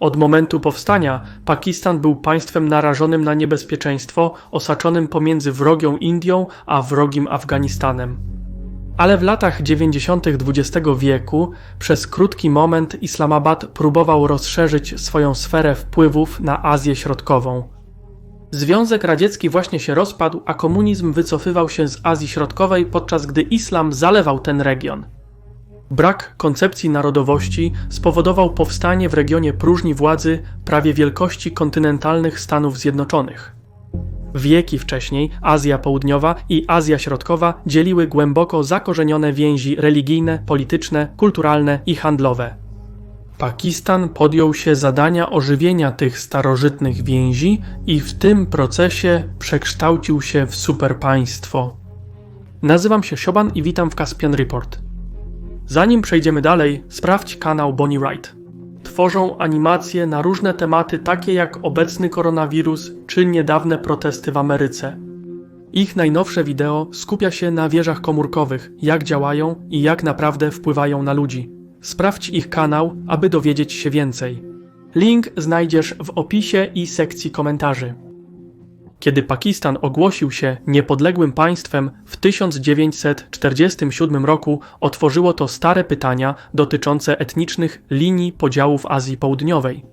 Od momentu powstania Pakistan był państwem narażonym na niebezpieczeństwo, osaczonym pomiędzy wrogią Indią a wrogim Afganistanem. Ale w latach 90. XX wieku przez krótki moment Islamabad próbował rozszerzyć swoją sferę wpływów na Azję Środkową. Związek Radziecki właśnie się rozpadł, a komunizm wycofywał się z Azji Środkowej, podczas gdy islam zalewał ten region. Brak koncepcji narodowości spowodował powstanie w regionie próżni władzy prawie wielkości kontynentalnych Stanów Zjednoczonych. Wieki wcześniej Azja Południowa i Azja Środkowa dzieliły głęboko zakorzenione więzi religijne, polityczne, kulturalne i handlowe. Pakistan podjął się zadania ożywienia tych starożytnych więzi i w tym procesie przekształcił się w superpaństwo. Nazywam się Sioban i witam w Caspian Report. Zanim przejdziemy dalej, sprawdź kanał Bonnie Wright. Tworzą animacje na różne tematy, takie jak obecny koronawirus czy niedawne protesty w Ameryce. Ich najnowsze wideo skupia się na wieżach komórkowych, jak działają i jak naprawdę wpływają na ludzi. Sprawdź ich kanał, aby dowiedzieć się więcej. Link znajdziesz w opisie i sekcji komentarzy. Kiedy Pakistan ogłosił się niepodległym państwem w 1947 roku, otworzyło to stare pytania dotyczące etnicznych linii podziałów Azji Południowej.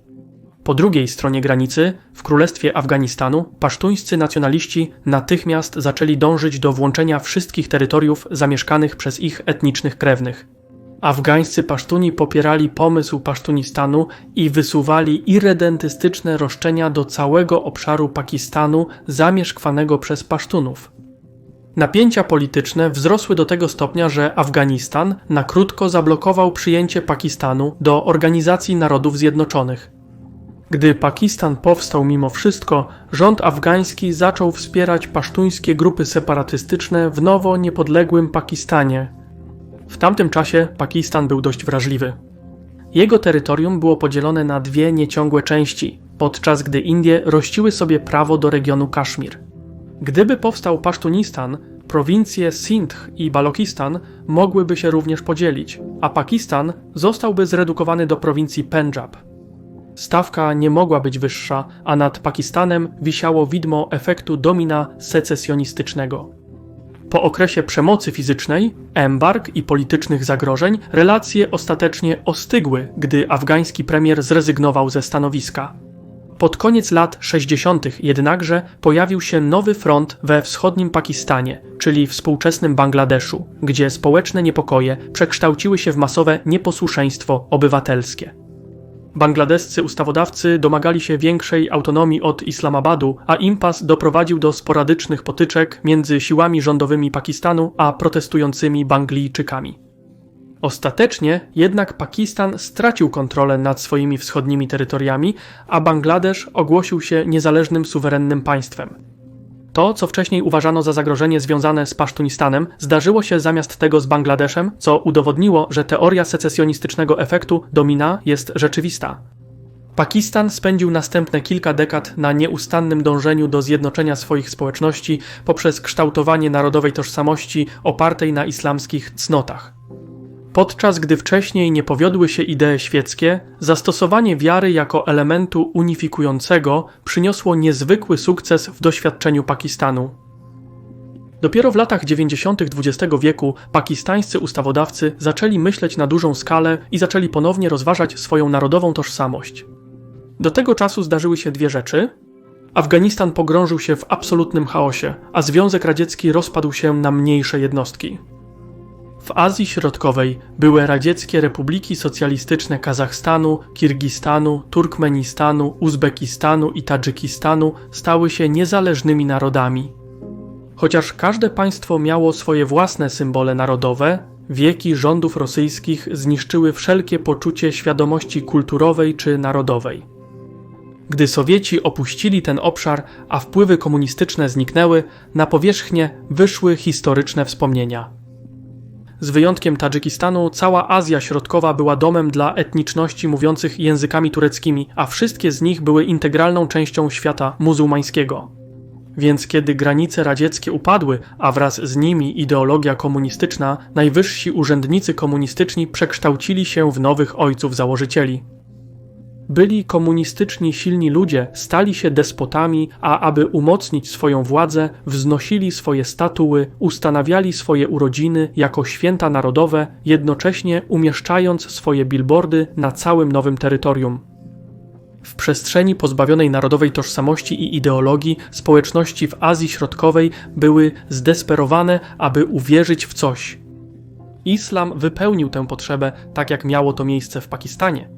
Po drugiej stronie granicy, w Królestwie Afganistanu, pasztuńscy nacjonaliści natychmiast zaczęli dążyć do włączenia wszystkich terytoriów zamieszkanych przez ich etnicznych krewnych. Afgańscy pasztuni popierali pomysł Pasztunistanu i wysuwali irredentystyczne roszczenia do całego obszaru Pakistanu zamieszkwanego przez Pasztunów. Napięcia polityczne wzrosły do tego stopnia, że Afganistan na krótko zablokował przyjęcie Pakistanu do Organizacji Narodów Zjednoczonych. Gdy Pakistan powstał mimo wszystko, rząd afgański zaczął wspierać pasztuńskie grupy separatystyczne w nowo niepodległym Pakistanie, w tamtym czasie Pakistan był dość wrażliwy. Jego terytorium było podzielone na dwie nieciągłe części, podczas gdy Indie rościły sobie prawo do regionu Kaszmir. Gdyby powstał Pasztunistan, prowincje Sindh i Balochistan mogłyby się również podzielić, a Pakistan zostałby zredukowany do prowincji Pendżab. Stawka nie mogła być wyższa, a nad Pakistanem wisiało widmo efektu domina secesjonistycznego. Po okresie przemocy fizycznej, embarg i politycznych zagrożeń, relacje ostatecznie ostygły, gdy afgański premier zrezygnował ze stanowiska. Pod koniec lat 60. jednakże pojawił się nowy front we wschodnim Pakistanie, czyli współczesnym Bangladeszu, gdzie społeczne niepokoje przekształciły się w masowe nieposłuszeństwo obywatelskie. Bangladescy ustawodawcy domagali się większej autonomii od Islamabadu, a impas doprowadził do sporadycznych potyczek między siłami rządowymi Pakistanu a protestującymi Banglijczykami. Ostatecznie jednak Pakistan stracił kontrolę nad swoimi wschodnimi terytoriami, a Bangladesz ogłosił się niezależnym suwerennym państwem. To, co wcześniej uważano za zagrożenie związane z Pasztunistanem, zdarzyło się zamiast tego z Bangladeszem, co udowodniło, że teoria secesjonistycznego efektu domina jest rzeczywista. Pakistan spędził następne kilka dekad na nieustannym dążeniu do zjednoczenia swoich społeczności poprzez kształtowanie narodowej tożsamości opartej na islamskich cnotach. Podczas gdy wcześniej nie powiodły się idee świeckie, zastosowanie wiary jako elementu unifikującego przyniosło niezwykły sukces w doświadczeniu Pakistanu. Dopiero w latach 90. XX wieku pakistańscy ustawodawcy zaczęli myśleć na dużą skalę i zaczęli ponownie rozważać swoją narodową tożsamość. Do tego czasu zdarzyły się dwie rzeczy. Afganistan pogrążył się w absolutnym chaosie, a Związek Radziecki rozpadł się na mniejsze jednostki. W Azji Środkowej były radzieckie republiki socjalistyczne Kazachstanu, Kirgistanu, Turkmenistanu, Uzbekistanu i Tadżykistanu stały się niezależnymi narodami. Chociaż każde państwo miało swoje własne symbole narodowe, wieki rządów rosyjskich zniszczyły wszelkie poczucie świadomości kulturowej czy narodowej. Gdy Sowieci opuścili ten obszar, a wpływy komunistyczne zniknęły, na powierzchnię wyszły historyczne wspomnienia. Z wyjątkiem Tadżykistanu, cała Azja Środkowa była domem dla etniczności mówiących językami tureckimi, a wszystkie z nich były integralną częścią świata muzułmańskiego. Więc kiedy granice radzieckie upadły, a wraz z nimi ideologia komunistyczna, najwyżsi urzędnicy komunistyczni przekształcili się w nowych ojców założycieli. Byli komunistyczni silni ludzie stali się despotami, a aby umocnić swoją władzę, wznosili swoje statuły, ustanawiali swoje urodziny jako święta narodowe, jednocześnie umieszczając swoje billboardy na całym nowym terytorium. W przestrzeni pozbawionej narodowej tożsamości i ideologii społeczności w Azji Środkowej były zdesperowane, aby uwierzyć w coś. Islam wypełnił tę potrzebę, tak jak miało to miejsce w Pakistanie.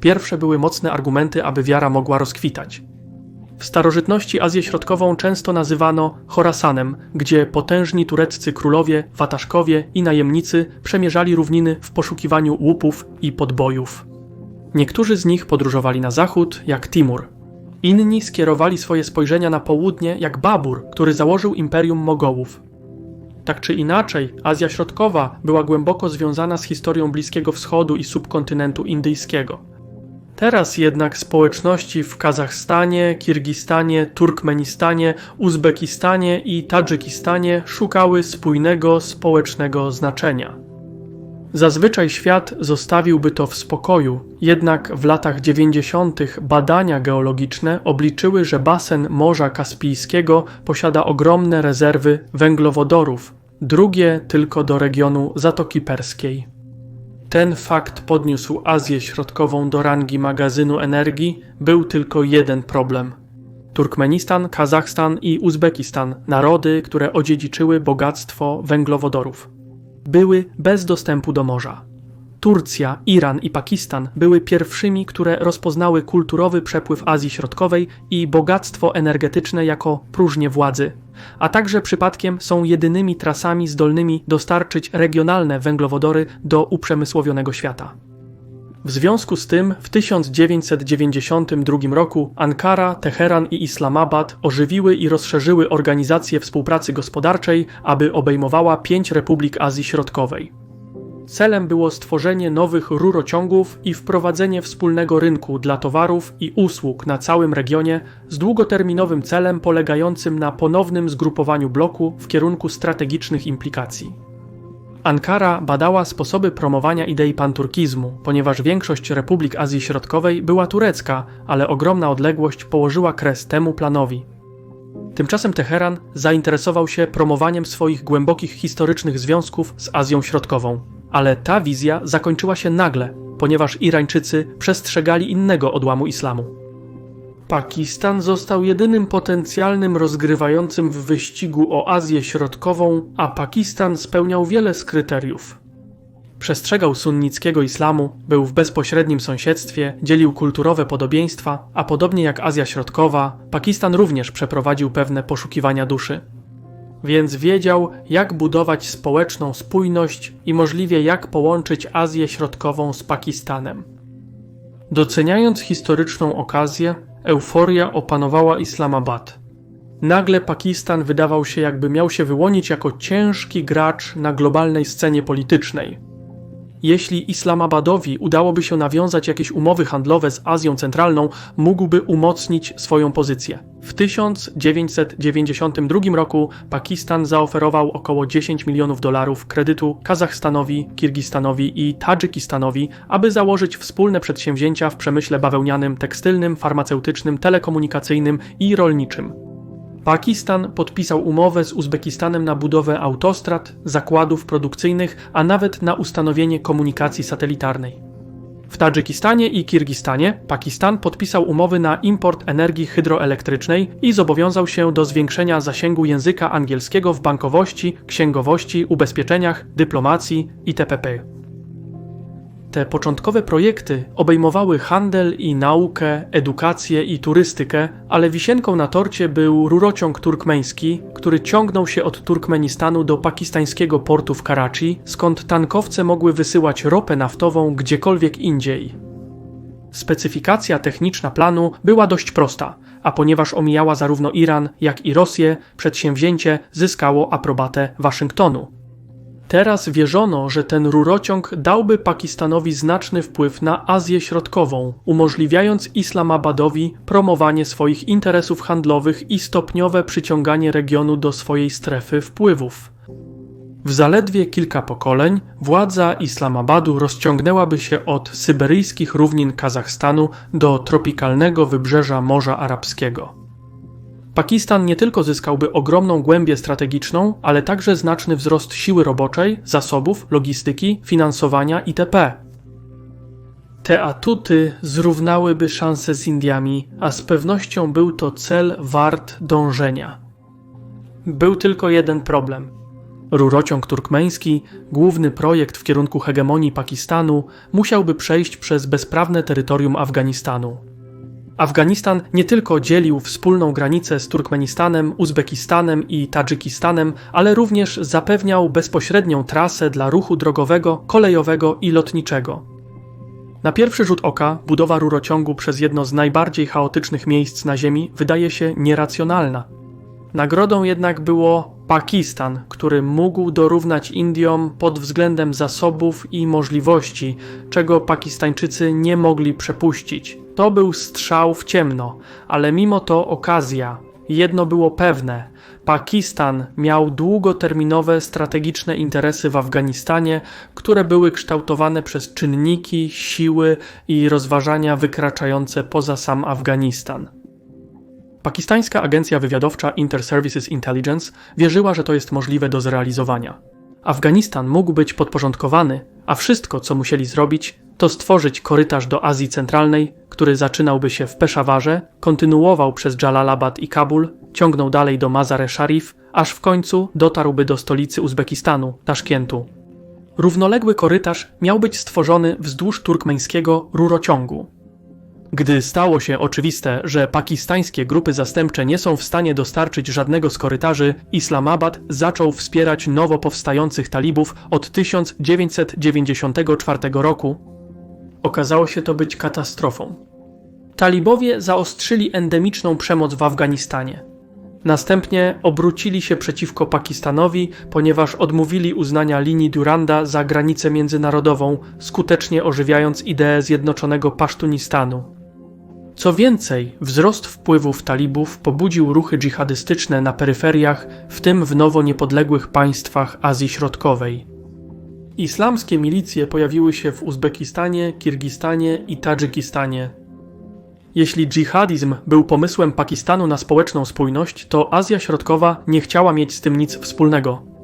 Pierwsze były mocne argumenty, aby wiara mogła rozkwitać. W starożytności Azję Środkową często nazywano Chorasanem, gdzie potężni tureccy królowie, wataszkowie i najemnicy przemierzali równiny w poszukiwaniu łupów i podbojów. Niektórzy z nich podróżowali na zachód, jak Timur. Inni skierowali swoje spojrzenia na południe, jak Babur, który założył imperium Mogołów. Tak czy inaczej, Azja Środkowa była głęboko związana z historią Bliskiego Wschodu i subkontynentu indyjskiego. Teraz jednak społeczności w Kazachstanie, Kirgistanie, Turkmenistanie, Uzbekistanie i Tadżykistanie szukały spójnego społecznego znaczenia. Zazwyczaj świat zostawiłby to w spokoju, jednak w latach 90. badania geologiczne obliczyły, że basen Morza Kaspijskiego posiada ogromne rezerwy węglowodorów, drugie tylko do regionu Zatoki Perskiej. Ten fakt podniósł Azję Środkową do rangi magazynu energii, był tylko jeden problem. Turkmenistan, Kazachstan i Uzbekistan narody, które odziedziczyły bogactwo węglowodorów były bez dostępu do morza. Turcja, Iran i Pakistan były pierwszymi, które rozpoznały kulturowy przepływ Azji Środkowej i bogactwo energetyczne jako próżnię władzy, a także przypadkiem są jedynymi trasami zdolnymi dostarczyć regionalne węglowodory do uprzemysłowionego świata. W związku z tym w 1992 roku Ankara, Teheran i Islamabad ożywiły i rozszerzyły organizację współpracy gospodarczej, aby obejmowała pięć republik Azji Środkowej. Celem było stworzenie nowych rurociągów i wprowadzenie wspólnego rynku dla towarów i usług na całym regionie z długoterminowym celem polegającym na ponownym zgrupowaniu bloku w kierunku strategicznych implikacji. Ankara badała sposoby promowania idei panturkizmu, ponieważ większość republik Azji Środkowej była turecka, ale ogromna odległość położyła kres temu planowi. Tymczasem Teheran zainteresował się promowaniem swoich głębokich historycznych związków z Azją Środkową. Ale ta wizja zakończyła się nagle, ponieważ Irańczycy przestrzegali innego odłamu islamu. Pakistan został jedynym potencjalnym rozgrywającym w wyścigu o Azję Środkową, a Pakistan spełniał wiele z kryteriów. Przestrzegał sunnickiego islamu, był w bezpośrednim sąsiedztwie, dzielił kulturowe podobieństwa, a podobnie jak Azja Środkowa, Pakistan również przeprowadził pewne poszukiwania duszy. Więc wiedział, jak budować społeczną spójność i możliwie jak połączyć Azję Środkową z Pakistanem. Doceniając historyczną okazję, euforia opanowała Islamabad. Nagle Pakistan wydawał się, jakby miał się wyłonić jako ciężki gracz na globalnej scenie politycznej. Jeśli Islamabadowi udałoby się nawiązać jakieś umowy handlowe z Azją Centralną, mógłby umocnić swoją pozycję. W 1992 roku Pakistan zaoferował około 10 milionów dolarów kredytu Kazachstanowi, Kirgistanowi i Tadżykistanowi, aby założyć wspólne przedsięwzięcia w przemyśle bawełnianym, tekstylnym, farmaceutycznym, telekomunikacyjnym i rolniczym. Pakistan podpisał umowę z Uzbekistanem na budowę autostrad, zakładów produkcyjnych, a nawet na ustanowienie komunikacji satelitarnej. W Tadżykistanie i Kirgistanie Pakistan podpisał umowy na import energii hydroelektrycznej i zobowiązał się do zwiększenia zasięgu języka angielskiego w bankowości, księgowości, ubezpieczeniach, dyplomacji itp. Te początkowe projekty obejmowały handel i naukę, edukację i turystykę, ale wisienką na torcie był rurociąg turkmeński, który ciągnął się od Turkmenistanu do pakistańskiego portu w Karachi, skąd tankowce mogły wysyłać ropę naftową gdziekolwiek indziej. Specyfikacja techniczna planu była dość prosta, a ponieważ omijała zarówno Iran, jak i Rosję, przedsięwzięcie zyskało aprobatę Waszyngtonu. Teraz wierzono, że ten rurociąg dałby Pakistanowi znaczny wpływ na Azję Środkową, umożliwiając Islamabadowi promowanie swoich interesów handlowych i stopniowe przyciąganie regionu do swojej strefy wpływów. W zaledwie kilka pokoleń władza Islamabadu rozciągnęłaby się od syberyjskich równin Kazachstanu do tropikalnego wybrzeża Morza Arabskiego. Pakistan nie tylko zyskałby ogromną głębię strategiczną, ale także znaczny wzrost siły roboczej, zasobów, logistyki, finansowania itp. Te atuty zrównałyby szanse z Indiami, a z pewnością był to cel wart dążenia. Był tylko jeden problem. Rurociąg turkmeński, główny projekt w kierunku hegemonii Pakistanu, musiałby przejść przez bezprawne terytorium Afganistanu. Afganistan nie tylko dzielił wspólną granicę z Turkmenistanem, Uzbekistanem i Tadżykistanem, ale również zapewniał bezpośrednią trasę dla ruchu drogowego, kolejowego i lotniczego. Na pierwszy rzut oka budowa rurociągu przez jedno z najbardziej chaotycznych miejsc na Ziemi wydaje się nieracjonalna. Nagrodą jednak było Pakistan, który mógł dorównać Indiom pod względem zasobów i możliwości, czego Pakistańczycy nie mogli przepuścić. To był strzał w ciemno, ale mimo to okazja. Jedno było pewne: Pakistan miał długoterminowe strategiczne interesy w Afganistanie, które były kształtowane przez czynniki, siły i rozważania wykraczające poza sam Afganistan. Pakistańska agencja wywiadowcza Inter-Services Intelligence wierzyła, że to jest możliwe do zrealizowania. Afganistan mógł być podporządkowany, a wszystko, co musieli zrobić, to stworzyć korytarz do Azji Centralnej, który zaczynałby się w Peszawarze, kontynuował przez Jalalabad i Kabul, ciągnął dalej do Mazar-e Sharif, aż w końcu dotarłby do stolicy Uzbekistanu, Taszkentu. Równoległy korytarz miał być stworzony wzdłuż turkmeńskiego rurociągu. Gdy stało się oczywiste, że pakistańskie grupy zastępcze nie są w stanie dostarczyć żadnego z korytarzy, Islamabad zaczął wspierać nowo powstających talibów od 1994 roku. Okazało się to być katastrofą. Talibowie zaostrzyli endemiczną przemoc w Afganistanie. Następnie obrócili się przeciwko Pakistanowi, ponieważ odmówili uznania linii Duranda za granicę międzynarodową, skutecznie ożywiając ideę zjednoczonego Pasztunistanu. Co więcej, wzrost wpływów talibów pobudził ruchy dżihadystyczne na peryferiach, w tym w nowo niepodległych państwach Azji Środkowej. Islamskie milicje pojawiły się w Uzbekistanie, Kirgistanie i Tadżykistanie. Jeśli dżihadizm był pomysłem Pakistanu na społeczną spójność, to Azja Środkowa nie chciała mieć z tym nic wspólnego.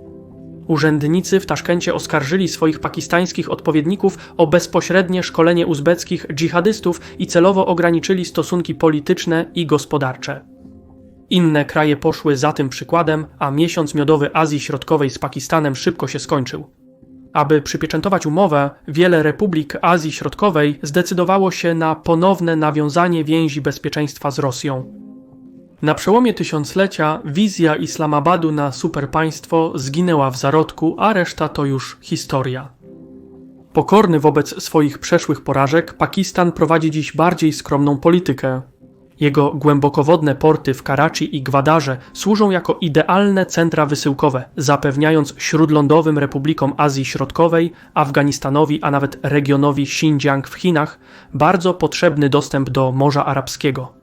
Urzędnicy w Taszkencie oskarżyli swoich pakistańskich odpowiedników o bezpośrednie szkolenie uzbeckich dżihadystów i celowo ograniczyli stosunki polityczne i gospodarcze. Inne kraje poszły za tym przykładem, a miesiąc miodowy Azji Środkowej z Pakistanem szybko się skończył. Aby przypieczętować umowę, wiele republik Azji Środkowej zdecydowało się na ponowne nawiązanie więzi bezpieczeństwa z Rosją. Na przełomie tysiąclecia wizja Islamabadu na superpaństwo zginęła w zarodku, a reszta to już historia. Pokorny wobec swoich przeszłych porażek, Pakistan prowadzi dziś bardziej skromną politykę. Jego głębokowodne porty w Karachi i Gwadarze służą jako idealne centra wysyłkowe, zapewniając śródlądowym republikom Azji Środkowej, Afganistanowi, a nawet regionowi Xinjiang w Chinach bardzo potrzebny dostęp do Morza Arabskiego.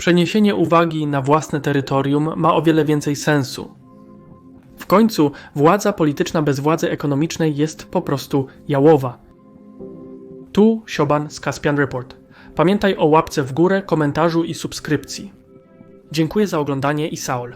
Przeniesienie uwagi na własne terytorium ma o wiele więcej sensu. W końcu władza polityczna bez władzy ekonomicznej jest po prostu jałowa. Tu Sioban z Caspian Report. Pamiętaj o łapce w górę, komentarzu i subskrypcji. Dziękuję za oglądanie i Saul.